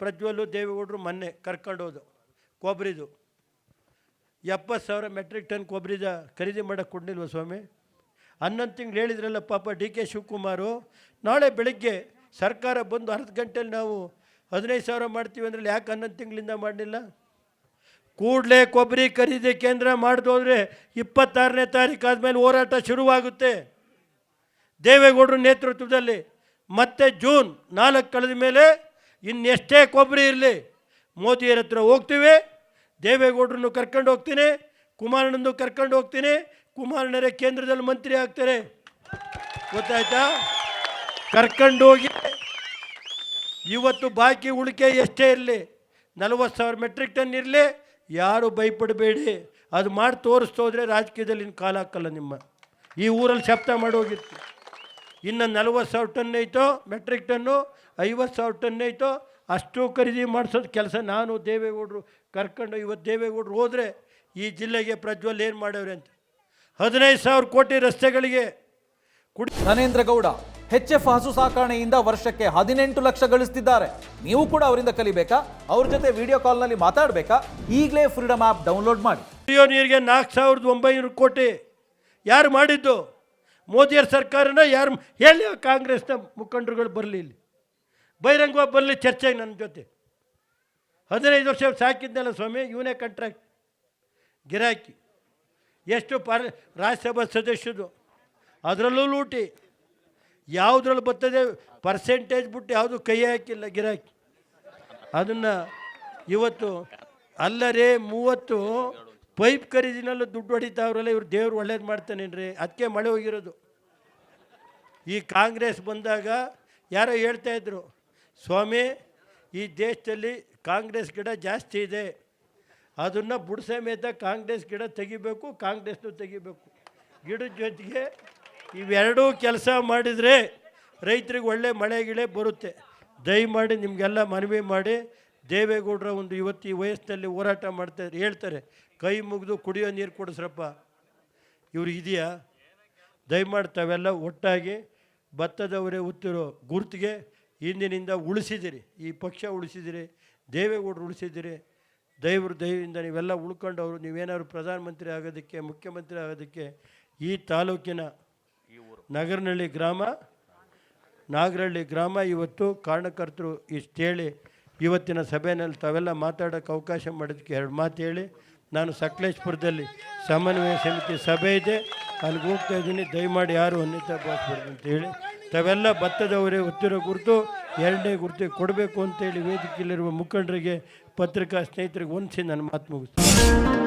ಪ್ರಜ್ವಲ್ಲು ದೇವೇಗೌಡರು ಮೊನ್ನೆ ಕರ್ಕೊಂಡೋದು ಕೊಬ್ಬರಿದು ಎಪ್ಪತ್ತು ಸಾವಿರ ಮೆಟ್ರಿಕ್ ಟನ್ ಕೊಬ್ಬರಿದ ಖರೀದಿ ಮಾಡೋಕ್ಕೆ ಕೊಡಲಿಲ್ವ ಸ್ವಾಮಿ? ಹನ್ನೊಂದು ತಿಂಗಳು ಹೇಳಿದ್ರಲ್ಲ ಪಾಪ ಡಿ ಕೆ ಶಿವಕುಮಾರು, ನಾಳೆ ಬೆಳಗ್ಗೆ ಸರ್ಕಾರ ಬಂದು ಅರ್ಧ ಗಂಟೆಲಿ ನಾವು ಹದಿನೈದು ಸಾವಿರ ಮಾಡ್ತೀವಿ ಅಂದ್ರೆ ಯಾಕೆ ಹನ್ನೊಂದು ತಿಂಗಳಿಂದ ಮಾಡಲಿಲ್ಲ? ಕೂಡಲೇ ಕೊಬ್ಬರಿ ಖರೀದಿ ಕೇಂದ್ರ ಮಾಡಿದೋದ್ರೆ ಇಪ್ಪತ್ತಾರನೇ ತಾರೀಕು ಆದಮೇಲೆ ಹೋರಾಟ ಶುರುವಾಗುತ್ತೆ. ದೇವೇಗೌಡರ ನೇತೃತ್ವದಲ್ಲಿ ಮತ್ತೆ ಜೂನ್ ನಾಲ್ಕು ಕಳೆದ ಮೇಲೆ ಇನ್ನೆಷ್ಟೇ ಕೊಬ್ಬರಿ ಇರಲಿ ಮೋದಿಯರ ಹತ್ರ ಹೋಗ್ತೀವಿ, ದೇವೇಗೌಡರನ್ನು ಕರ್ಕೊಂಡು ಹೋಗ್ತೀನಿ ಕುಮಾರಣ್ಣನ್ನು ಕರ್ಕೊಂಡು ಹೋಗ್ತೀನಿ ಕುಮಾರಣ್ಣರೇ ಕೇಂದ್ರದಲ್ಲಿ ಮಂತ್ರಿ ಆಗ್ತಾರೆ. ಗೊತ್ತಾಯ್ತಾ? ಕರ್ಕೊಂಡು ಹೋಗಿ, ಇವತ್ತು ಬಾಕಿ ಉಳಿಕೆ ಎಷ್ಟೇ ಇರಲಿ, ನಲವತ್ತು ಸಾವಿರ ಮೆಟ್ರಿಕ್ ಟನ್ ಇರಲಿ, ಯಾರು ಭಯಪಡಬೇಡಿ. ಅದು ಮಾಡಿ ತೋರಿಸ್ತೋದ್ರೆ ರಾಜಕೀಯದಲ್ಲಿ ಕಾಲ ಹಾಕಲ್ಲ ನಿಮ್ಮ. ಈ ಊರಲ್ಲಿ ಶಬ್ದ ಮಾಡೋಗಿತ್ತು ಇನ್ನು ನಲ್ವತ್ತು ಸಾವಿರ ಟನ್ ಐತೋ ಮೆಟ್ರಿಕ್ ಟನ್ನು ಐವತ್ತು ಸಾವಿರ ಟನ್ ಐತೋ ಅಷ್ಟು ಖರೀದಿ ಮಾಡಿಸೋದು ಕೆಲಸ ನಾನು ದೇವೇಗೌಡರು ಕರ್ಕೊಂಡು ಇವತ್ತು ದೇವೇಗೌಡರು ಹೋದರೆ ಈ ಜಿಲ್ಲೆಗೆ ಪ್ರಜ್ವಲ್ ಏನು ಮಾಡವ್ರೆ ಅಂತ. ಹದಿನೈದು ಸಾವಿರ ಕೋಟಿ ರಸ್ತೆಗಳಿಗೆ ಕುಡಿ ನರೇಂದ್ರ ಗೌಡ ಹೆಚ್ ಎಫ್ ಹಸು ಸಾಕಾಣೆಯಿಂದ ವರ್ಷಕ್ಕೆ ಹದಿನೆಂಟು ಲಕ್ಷ ಗಳಿಸ್ತಿದ್ದಾರೆ. ನೀವು ಕೂಡ ಅವರಿಂದ ಕಲಿಬೇಕಾ? ಅವ್ರ ಜೊತೆ ವಿಡಿಯೋ ಕಾಲ್ನಲ್ಲಿ ಮಾತಾಡಬೇಕಾ? ಈಗಲೇ ಫ್ರೀಡಮ್ ಆ್ಯಪ್ ಡೌನ್ಲೋಡ್ ಮಾಡಿ. ಕುಡಿಯೋ ನೀರಿಗೆ ನಾಲ್ಕು ಸಾವಿರದ ಒಂಬೈನೂರು ಕೋಟಿ. ಯಾರು ಮಾಡಿದ್ದು? ಮೋದಿಯರ ಸರ್ಕಾರನ ಯಾರು ಹೇಳಿ ಕಾಂಗ್ರೆಸ್ನ ಮುಖಂಡರುಗಳು ಬರಲಿ ಇಲ್ಲಿ. ಬಹಿರಂಗವಾಗಿ ಬರಲಿ ಚರ್ಚೆಗೆ ನನ್ನ ಜೊತೆ. ಹದಿನೈದು ವರ್ಷ ಸಾಕಿದ್ನಲ್ಲ ಸ್ವಾಮಿ, ಇವನೇ ಕಾಂಟ್ರಾಕ್ಟ್ ಗಿರಾಕಿ. ಎಷ್ಟು ಪಾರ್, ರಾಜ್ಯಸಭಾ ಸದಸ್ಯದು. ಅದರಲ್ಲೂ ಲೂಟಿ. ಯಾವುದ್ರಲ್ಲಿ ಬರ್ತದೆ ಪರ್ಸೆಂಟೇಜ್ ಬಿಟ್ಟು ಯಾವುದು ಕೈ ಹಾಕಿಲ್ಲ ಗಿರಾಕಿ. ಅದನ್ನು ಇವತ್ತು ಅಲ್ಲರೇ ಮೂವತ್ತು ಪೈಪ್ ಖರೀದಿನಲ್ಲೂ ದುಡ್ಡು ಹೊಡಿತಾವ್ರಲ್ಲ, ಇವ್ರು ದೇವ್ರು ಒಳ್ಳೇದು ಮಾಡ್ತಾನೇನ್ರಿ? ಅದಕ್ಕೆ ಮಳೆ ಹೋಗಿರೋದು. ಈ ಕಾಂಗ್ರೆಸ್ ಬಂದಾಗ ಯಾರೋ ಹೇಳ್ತಾ ಇದ್ರು, ಸ್ವಾಮಿ, ಈ ದೇಶದಲ್ಲಿ ಕಾಂಗ್ರೆಸ್ ಗಿಡ ಜಾಸ್ತಿ ಇದೆ. ಅದನ್ನು ಬುಡ ಸಮೇತ ಕಾಂಗ್ರೆಸ್ ಗಿಡ ತೆಗಿಬೇಕು, ಕಾಂಗ್ರೆಸ್ನು ತೆಗಿಬೇಕು. ಗಿಡದ ಜೊತೆಗೆ ಇವೆರಡೂ ಕೆಲಸ ಮಾಡಿದರೆ ರೈತರಿಗೆ ಒಳ್ಳೆ ಮಳೆ ಗಿಳೆ ಬರುತ್ತೆ. ದಯಮಾಡಿ ನಿಮಗೆಲ್ಲ ಮನವಿ ಮಾಡಿ ದೇವೇಗೌಡರ ಒಂದು ಈ ವಯಸ್ಸಿನಲ್ಲಿ ಹೋರಾಟ ಮಾಡ್ತಾರೆ ಹೇಳ್ತಾರೆ, ಕೈ ಮುಗಿದು ಕುಡಿಯೋ ನೀರು ಕೊಡಿಸ್ರಪ್ಪ. ಇವ್ರು ಇದೆಯಾ? ದಯಮಾಡಿ ತಾವೆಲ್ಲ ಒಟ್ಟಾಗಿ ಭತ್ತದವರೇ ಉತ್ತಿರೋ ಗುರುತಿಗೆ ಹಿಂದಿನಿಂದ ಉಳಿಸಿದಿರಿ. ಈ ಪಕ್ಷ ಉಳಿಸಿದಿರಿ, ದೇವೇಗೌಡರು ಉಳಿಸಿದಿರಿ. ದೈವರು ದಯವಿಂದ ನೀವೆಲ್ಲ ಉಳ್ಕೊಂಡವರು, ನೀವೇನಾದ್ರು ಪ್ರಧಾನಮಂತ್ರಿ ಆಗೋದಕ್ಕೆ, ಮುಖ್ಯಮಂತ್ರಿ ಆಗೋದಕ್ಕೆ ಈ ತಾಲೂಕಿನ ನಗರನಹಳ್ಳಿ ಗ್ರಾಮ ನಾಗರಹಳ್ಳಿ ಗ್ರಾಮ ಇವತ್ತು ಕಾರಣಕರ್ತರು ಇಷ್ಟು ಹೇಳಿ ಇವತ್ತಿನ ಸಭೆಯಲ್ಲಿ ತಾವೆಲ್ಲ ಮಾತಾಡೋಕ್ಕೆ ಅವಕಾಶ ಮಾಡೋದಕ್ಕೆ ಎರಡು ಮಾತು ಹೇಳಿ. ನಾನು ಸಕಲೇಶ್ಪುರದಲ್ಲಿ ಸಮನ್ವಯ ಸಮಿತಿ ಸಭೆ ಇದೆ. ಅಲ್ಲಿಗೆ ಹೋಗ್ತಾ ಇದ್ದೀನಿ. ದಯಮಾಡಿ ಯಾರು ಅನ್ಯತಾ ಅಂತ ಹೇಳಿ. ತಾವೆಲ್ಲ ಭತ್ತದವರೇ ಒತ್ತಿರೋ ಗುರುತು, ಎರಡನೇ ಗುರುತು ಕೊಡಬೇಕು ಅಂತೇಳಿ ವೇದಿಕೆಯಲ್ಲಿರುವ ಮುಖಂಡರಿಗೆ, ಪತ್ರಿಕಾ ಸ್ನೇಹಿತರಿಗೆ ಹೊಂದಿಸಿ ನನ್ನ ಮಾತು ಮುಗಿಸ್ತೀನಿ.